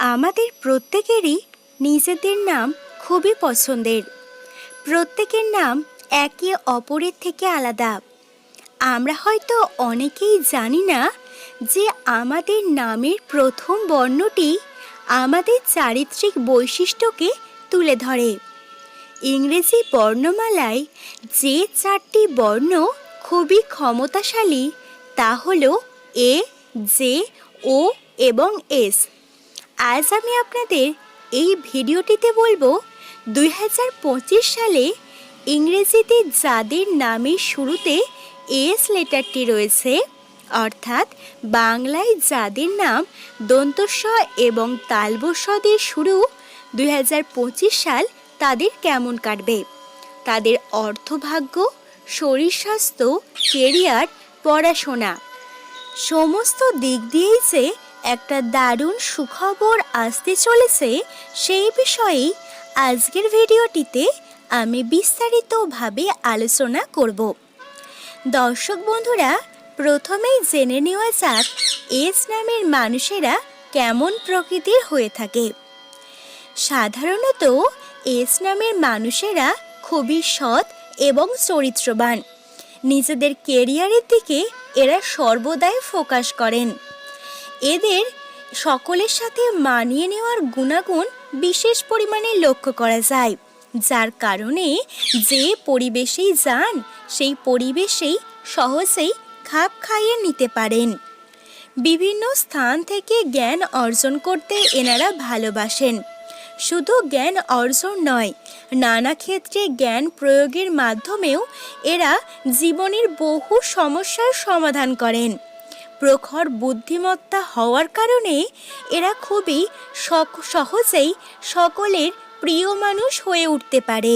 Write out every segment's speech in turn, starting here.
আমাদের প্রত্যেকেরই নিজেদের নাম খুবই পছন্দের। প্রত্যেকের নাম একে অপরের থেকে আলাদা। আমরা হয়তো অনেকেই জানি না যে আমাদের নামের প্রথম বর্ণটি আমাদের চারিত্রিক বৈশিষ্ট্যকে তুলে ধরে। ইংরেজি বর্ণমালায় যে চারটি বর্ণ খুবই ক্ষমতাশালী তা হল এ, জে, ও এবং এস। আজ আমি আপনাদের এই ভিডিওটিতে বলব দুই হাজার পঁচিশ সালে ইংরেজিতে যাদের নামের শুরুতে এস লেটারটি রয়েছে, অর্থাৎ বাংলায় যাদের নাম দন্তস্ব এবং তালবস্ব দিয়ে শুরু দুই হাজার পঁচিশ সাল তাদের কেমন কাটবে? তাদের অর্থভাগ্য, শরীর স্বাস্থ্য কেরিয়ার পড়াশোনা, সমস্ত দিক দিয়েই যে একটা দারুণ সুখবর আসতে চলেছে, সেই বিষয়েই আজকের ভিডিওটিতে আমি বিস্তারিতভাবে আলোচনা করব। দর্শক বন্ধুরা, প্রথমেই জেনে নেওয়া যাক এস নামের মানুষেরা কেমন প্রকৃতির হয়ে থাকে। সাধারণত এস নামের মানুষেরা খুবই সৎ এবং চরিত্রবান। নিজেদের কেরিয়ারের দিকে এরা সর্বদাই ফোকাস করেন। এদের সকলের সাথে মানিয়ে নেওয়ার গুণাগুণ বিশেষ পরিমাণে লক্ষ্য করা যায়, যার কারণে যে পরিবেশেই যান, সেই পরিবেশেই সহজেই খাপ খাইয়ে নিতে পারেন। বিভিন্ন স্থান থেকে জ্ঞান অর্জন করতে এনারা ভালোবাসেন। শুধু জ্ঞান অর্জন নয়, নানা ক্ষেত্রে জ্ঞান প্রয়োগের মাধ্যমেও এরা জীবনের বহু সমস্যার সমাধান করেন। প্রখর বুদ্ধিমত্তা হওয়ার কারণে এরা খুবই সহজেই সকলের প্রিয় মানুষ হয়ে উঠতে পারে।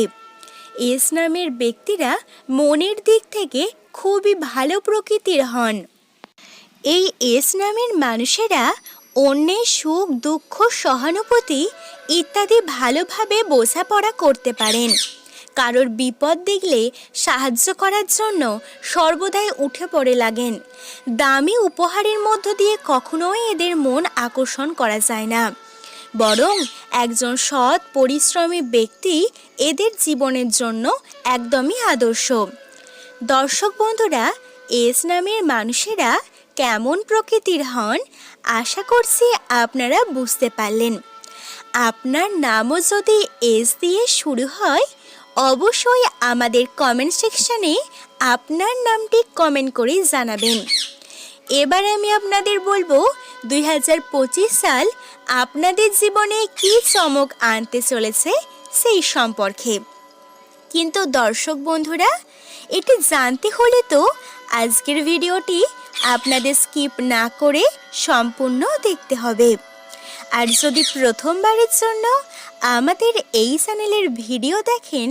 এস নামের ব্যক্তিরা মনের দিক থেকে খুবই ভালো প্রকৃতির হন। এই এস নামের মানুষেরা অন্যের সুখ, দুঃখ, সহানুভূতি ইত্যাদি ভালোভাবে বোঝাপড়া করতে পারেন। কারোর বিপদ দেখলে সাহায্য করার জন্য সর্বদাই উঠে পড়ে লাগেন। দামি উপহারের মধ্য দিয়ে কখনোই এদের মন আকর্ষণ করা যায় না। বরং একজন সৎ, পরিশ্রমী ব্যক্তি এদের জীবনের জন্য একদমই আদর্শ। দর্শক বন্ধুরা, এস নামের মানুষেরা কেমন প্রকৃতির হন আশা করছি আপনারা বুঝতে পারলেন। আপনার নামও যদি এস দিয়ে শুরু হয় অবশ্যই আমাদের কমেন্ট সেকশনে আপনার নামটি কমেন্ট করে জানাবেন। এবার আমি আপনাদের বলব, দুই হাজার পঁচিশ সাল আপনাদের জীবনে কী চমক আনতে চলেছে সেই সম্পর্কে। কিন্তু দর্শক বন্ধুরা, এটি জানতে হলে তো আজকের ভিডিওটি আপনাদের স্কিপ না করে সম্পূর্ণ দেখতে হবে। আর যদি প্রথমবারের জন্য আমাদের এই চ্যানেলের ভিডিও দেখেন,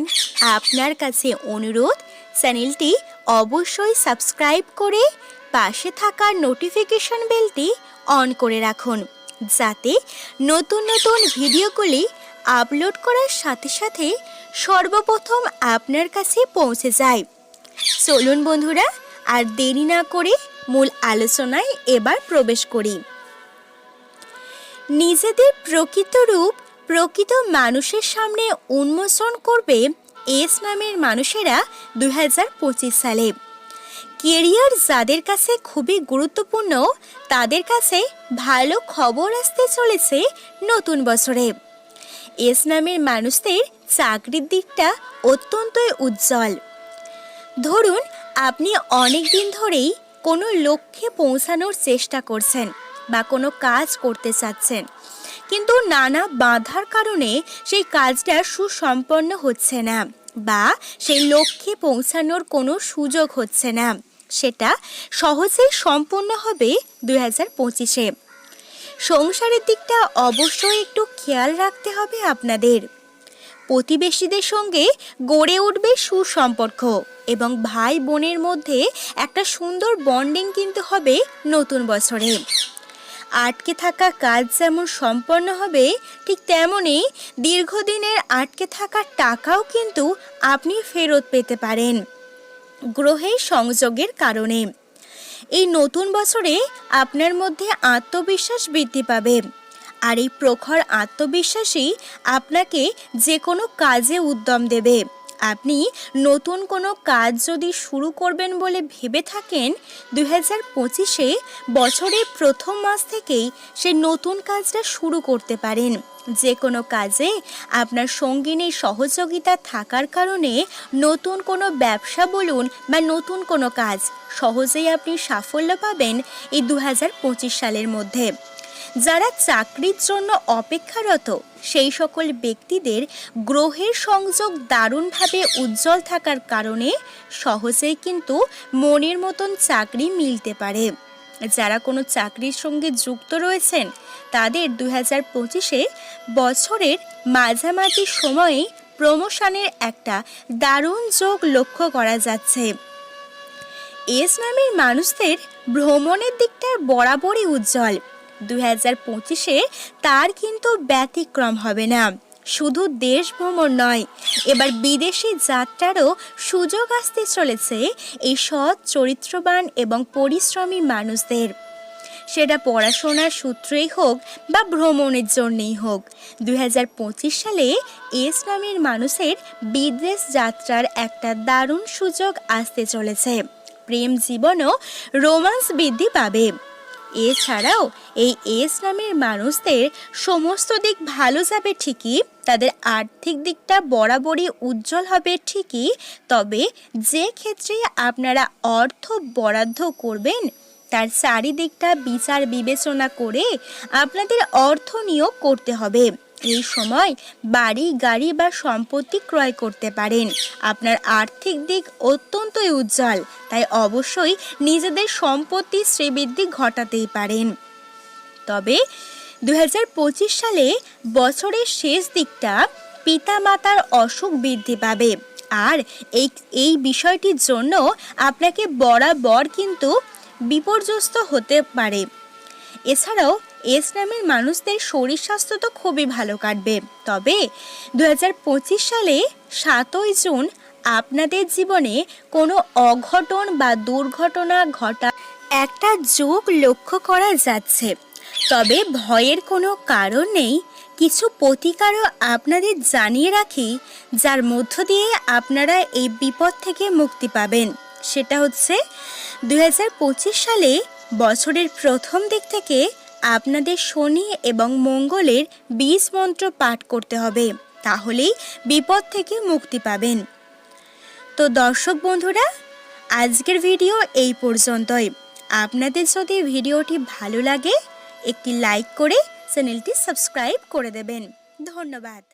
আপনার কাছে অনুরোধ, চ্যানেলটি অবশ্যই সাবস্ক্রাইব করে পাশে থাকা নোটিফিকেশন বেলটি অন করে রাখুন, যাতে নতুন নতুন ভিডিওগুলি আপলোড করার সাথে সাথে সর্বপ্রথম আপনার কাছে পৌঁছে যায়। চলুন বন্ধুরা, আর দেরি না করে মূল আলোচনায় এবার প্রবেশ করি। নিজেদের প্রকৃত রূপ, প্রকৃত মানুষের সামনে উন্মোচন করবে এস নামের মানুষেরা দু হাজার পঁচিশ সালে। কেরিয়ার যাদের কাছে খুবই গুরুত্বপূর্ণ, তাদের কাছে ভালো খবর আসতে চলেছে নতুন বছরে। এস নামের মানুষদের চাকরির দিকটা অত্যন্তই উজ্জ্বল। ধরুন, আপনি অনেক দিন ধরেই কোনো লক্ষ্যে পৌঁছানোর চেষ্টা করছেন। বা কোনো কাজ করতে চাচ্ছেন। কিন্তু নানা বাধার কারণে সেই কাজটা সুসম্পন্ন হচ্ছে না বা সেই লক্ষ্যে পৌঁছানোর কোনো সুযোগ হচ্ছে না। সেটা সহজেই সম্পন্ন হবে দুই হাজার পঁচিশে। সংসারের দিকটা অবশ্যই একটু খেয়াল রাখতে হবে আপনাদের। প্রতিবেশীদের সঙ্গে গড়ে উঠবে সুসম্পর্ক এবং ভাই বোনের মধ্যে একটা সুন্দর বন্ডিং কিন্তু হবে নতুন বছরে। আটকে থাকা কাজ যেমন সম্পন্ন হবে, ঠিক তেমনই দীর্ঘদিনের আটকে থাকা টাকাও কিন্তু আপনি ফেরত পেতে পারেন গ্রহের সংযোগের কারণে। এই নতুন বছরে আপনার মধ্যে আত্মবিশ্বাস বৃদ্ধি পাবে আর এই প্রখর আত্মবিশ্বাসই আপনাকে যে কোনো কাজে উদ্যম দেবে। আপনি নতুন কোনো কাজ যদি শুরু করবেন বলে ভেবে থাকেন, দুই হাজার পঁচিশে বছরের প্রথম মাস থেকেই সে নতুন কাজটা শুরু করতে পারেন। যে কোনো কাজে আপনার সঙ্গিনীর সহযোগিতা থাকার কারণে নতুন কোনো ব্যবসা বলুন বা নতুন কোনো কাজ সহজেই আপনি সাফল্য পাবেন এই দু হাজার পঁচিশ সালের মধ্যে। যারা চাকরির জন্য অপেক্ষারত, সেই সকল ব্যক্তিদের গ্রহের সংযোগ দারুণভাবে উজ্জ্বল থাকার কারণে সহজেই কিন্তু মনের মতন চাকরি মিলতে পারে। যারা কোনো চাকরির সঙ্গে যুক্ত রয়েছেন, তাদের দু হাজার পঁচিশে বছরের মাঝামাঝি সময়ে প্রমোশনের একটা দারুণ যোগ লক্ষ্য করা যাচ্ছে। এস নামের মানুষদের ভ্রমণের দিকটা বরাবরই উজ্জ্বল। দুই হাজার পঁচিশে তার কিন্তু ব্যতিক্রম হবে না। শুধু দেশ ভ্রমণ নয়, এবার বিদেশি যাত্রারও সুযোগ আসতে চলেছে এই সৎ, চরিত্রবান এবং পরিশ্রমী মানুষদের। সেটা পড়াশোনার সূত্রেই হোক বা ভ্রমণের জন্যেই হোক দুই হাজার পঁচিশ সালে এস নামের মানুষের বিদেশ যাত্রার একটা দারুণ সুযোগ আসতে চলেছে। প্রেম জীবনও রোমান্স বৃদ্ধি পাবে। এছাড়াও এই এস নামের মানুষদের সমস্ত দিক ভালো যাবে ঠিকই, তাদের আর্থিক দিকটা বরাবরই উজ্জ্বল হবে ঠিকই, তবে যে ক্ষেত্রে আপনারা অর্থ বরাদ্দ করবেন, তার চারিদিকটা বিচার বিবেচনা করে আপনাদের অর্থ নিয়োগ করতে হবে। এই সময় বাড়ি, গাড়ি বা সম্পত্তি ক্রয় করতে পারেন। আপনার আর্থিক দিক অত্যন্তই উজ্জ্বল, তাই অবশ্যই নিজেদের সম্পত্তি শ্রীবৃদ্ধি ঘটাতেই পারেন। তবে দু হাজার পঁচিশ সালে বছরের শেষ দিকটা পিতামাতার অসুখ বৃদ্ধি পাবে। আর এই এই বিষয়টির জন্য আপনাকে বরাবর কিন্তু বিপর্যস্ত হতে পারে। এছাড়াও এস নামের মানুষদের শরীর স্বাস্থ্য তো খুবই ভালো কাটবে। তবে দু হাজার পঁচিশ সালে সাতই জুন আপনাদের জীবনে কোনো অঘটন বা দুর্ঘটনা ঘটা একটা যোগ লক্ষ্য করা যাচ্ছে। তবে ভয়ের কোনো কারণ নেই। কিছু প্রতিকারও আপনাদের জানিয়ে রাখি, যার মধ্য দিয়ে আপনারা এই বিপদ থেকে মুক্তি পাবেন। সেটা হচ্ছে দু হাজার পঁচিশ সালে বছরের প্রথম দিক থেকে আপনাদের শনি এবং মঙ্গলের বীজ মন্ত্র পাঠ করতে হবে, তাহলেই বিপদ থেকে মুক্তি পাবেন। তো দর্শক বন্ধুরা, আজকের ভিডিও এই পর্যন্তই। আপনাদের যদি ভিডিওটি ভালো লাগে, একটি লাইক করে চ্যানেলটি সাবস্ক্রাইব করে দেবেন। ধন্যবাদ।